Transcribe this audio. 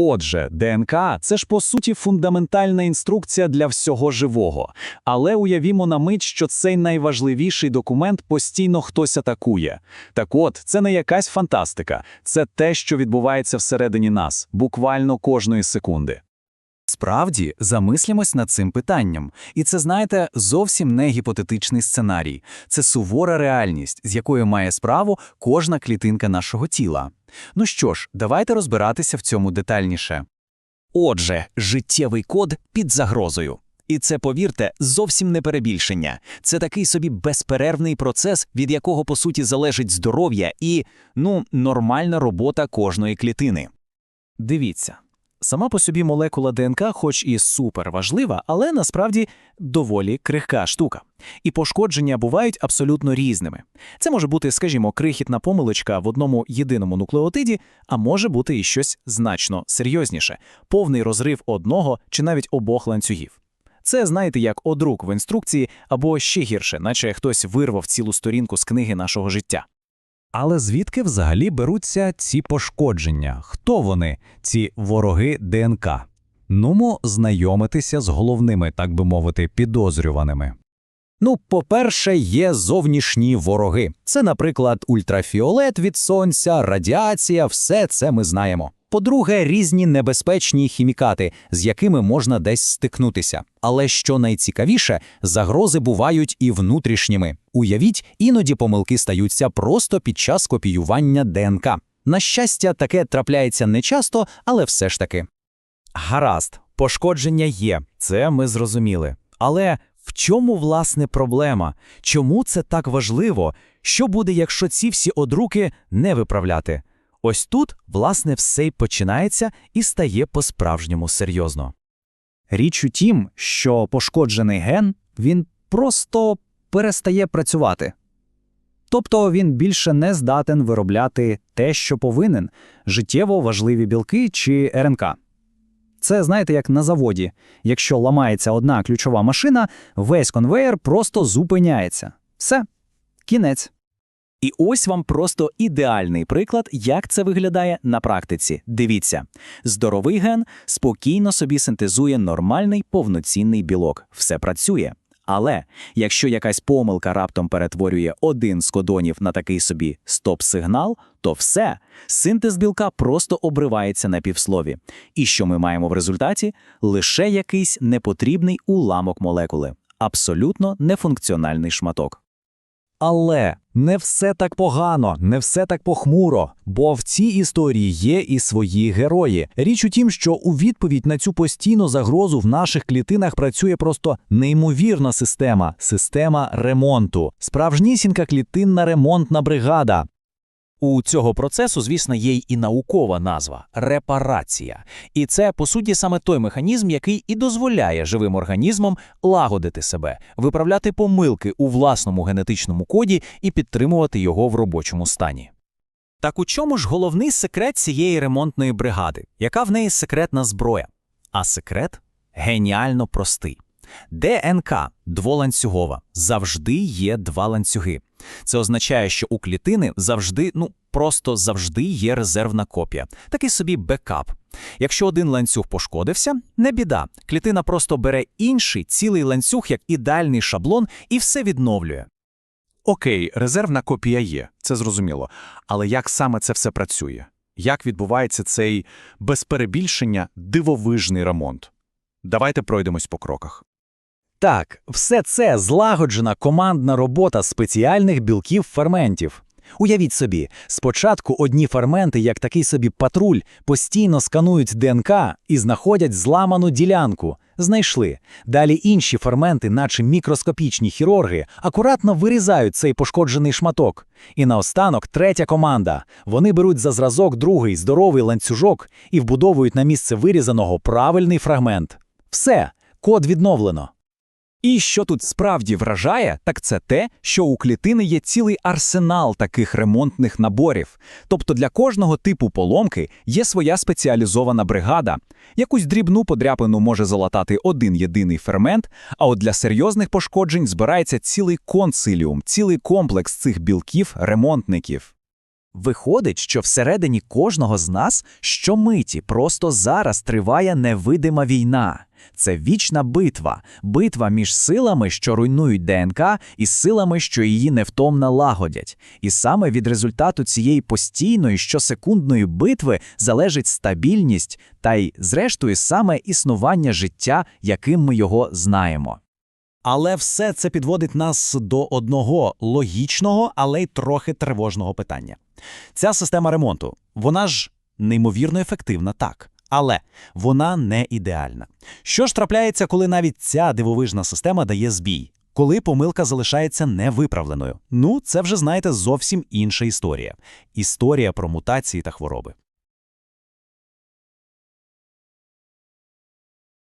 Отже, ДНК це ж по суті фундаментальна інструкція для всього живого. Але уявімо на мить, що цей найважливіший документ постійно хтось атакує. Так от, це не якась фантастика, це те, що відбувається всередині нас, буквально кожної секунди. Справді, замислімось над цим питанням. І це, знаєте, зовсім не гіпотетичний сценарій. Це сувора реальність, з якою має справу кожна клітинка нашого тіла. Ну що ж, давайте розбиратися в цьому детальніше. Отже, життєвий код під загрозою. І це, повірте, зовсім не перебільшення. Це такий собі безперервний процес, від якого, по суті, залежить здоров'я і, ну, нормальна робота кожної клітини. Дивіться. Сама по собі молекула ДНК, хоч і супер важлива, але насправді доволі крихка штука. І пошкодження бувають абсолютно різними. Це може бути, скажімо, крихітна помилочка в одному єдиному нуклеотиді, а може бути і щось значно серйозніше повний розрив одного чи навіть обох ланцюгів. Це, знаєте, як одрук в інструкції, або ще гірше, наче хтось вирвав цілу сторінку з книги нашого життя. Але звідки взагалі беруться ці пошкодження? Хто вони, ці вороги ДНК? Нумо знайомитися з головними, так би мовити, підозрюваними. Ну, по-перше, є зовнішні вороги. Це, наприклад, ультрафіолет від сонця, радіація, все це ми знаємо. По-друге, різні небезпечні хімікати, з якими можна десь стикнутися. Але що найцікавіше, загрози бувають і внутрішніми. Уявіть, іноді помилки стаються просто під час копіювання ДНК. На щастя, таке трапляється нечасто, але все ж таки. Гаразд, пошкодження є, це ми зрозуміли. Але в чому власне проблема? Чому це так важливо? Що буде, якщо ці всі одруки не виправляти? Ось тут, власне, все й починається і стає по-справжньому серйозно. Річ у тім, що пошкоджений ген він просто перестає працювати. Тобто він більше не здатен виробляти те, що повинен, життєво важливі білки чи РНК. Це, знаєте, як на заводі. Якщо ламається одна ключова машина, весь конвеєр просто зупиняється. Все, кінець. І ось вам просто ідеальний приклад, як це виглядає на практиці. Дивіться, здоровий ген спокійно собі синтезує нормальний повноцінний білок. Все працює. Але якщо якась помилка раптом перетворює один з кодонів на такий собі стоп-сигнал, то все, синтез білка просто обривається на півслові. І що ми маємо в результаті? Лише якийсь непотрібний уламок молекули, абсолютно нефункціональний шматок. Але не все так погано, не все так похмуро, бо в цій історії є і свої герої. Річ у тім, що у відповідь на цю постійну загрозу в наших клітинах працює просто неймовірна система система ремонту, справжнісінька клітинна ремонтна бригада. У цього процесу, звісно, є й і наукова назва репарація. І це, по суті, саме той механізм, який і дозволяє живим організмам лагодити себе, виправляти помилки у власному генетичному коді і підтримувати його в робочому стані. Так у чому ж головний секрет цієї ремонтної бригади? Яка в неї секретна зброя? А секрет геніально простий. ДНК дволанцюгова завжди є два ланцюги. Це означає, що у клітини завжди, ну просто завжди є резервна копія, такий собі бекап. Якщо один ланцюг пошкодився, не біда. Клітина просто бере інший цілий ланцюг як ідеальний шаблон і все відновлює. Окей, резервна копія є, це зрозуміло. Але як саме це все працює? Як відбувається цей без перебільшення дивовижний ремонт? Давайте пройдемось по кроках. Так, все це злагоджена командна робота спеціальних білків ферментів. Уявіть собі, спочатку одні ферменти, як такий собі патруль, постійно сканують ДНК і знаходять зламану ділянку. Знайшли. Далі інші ферменти, наче мікроскопічні хірурги, акуратно вирізають цей пошкоджений шматок. І наостанок третя команда. Вони беруть за зразок другий здоровий ланцюжок і вбудовують на місце вирізаного правильний фрагмент. Все, код відновлено. І що тут справді вражає, так це те, що у клітини є цілий арсенал таких ремонтних наборів. Тобто для кожного типу поломки є своя спеціалізована бригада. Якусь дрібну подряпину може залатати один єдиний фермент, а от для серйозних пошкоджень збирається цілий консиліум, цілий комплекс цих білків-ремонтників. Виходить, що всередині кожного з нас щомиті просто зараз триває невидима війна. Це вічна битва, битва між силами, що руйнують ДНК, і силами, що її невтомно лагодять. І саме від результату цієї постійної щосекундної битви залежить стабільність та й, зрештою, саме існування життя, яким ми його знаємо. Але все це підводить нас до одного логічного, але й трохи тривожного питання. Ця система ремонту, вона ж неймовірно ефективна, так. Але вона не ідеальна. Що ж трапляється, коли навіть ця дивовижна система дає збій? Коли помилка залишається невиправленою? Ну, це вже знаєте зовсім інша історія. Історія про мутації та хвороби.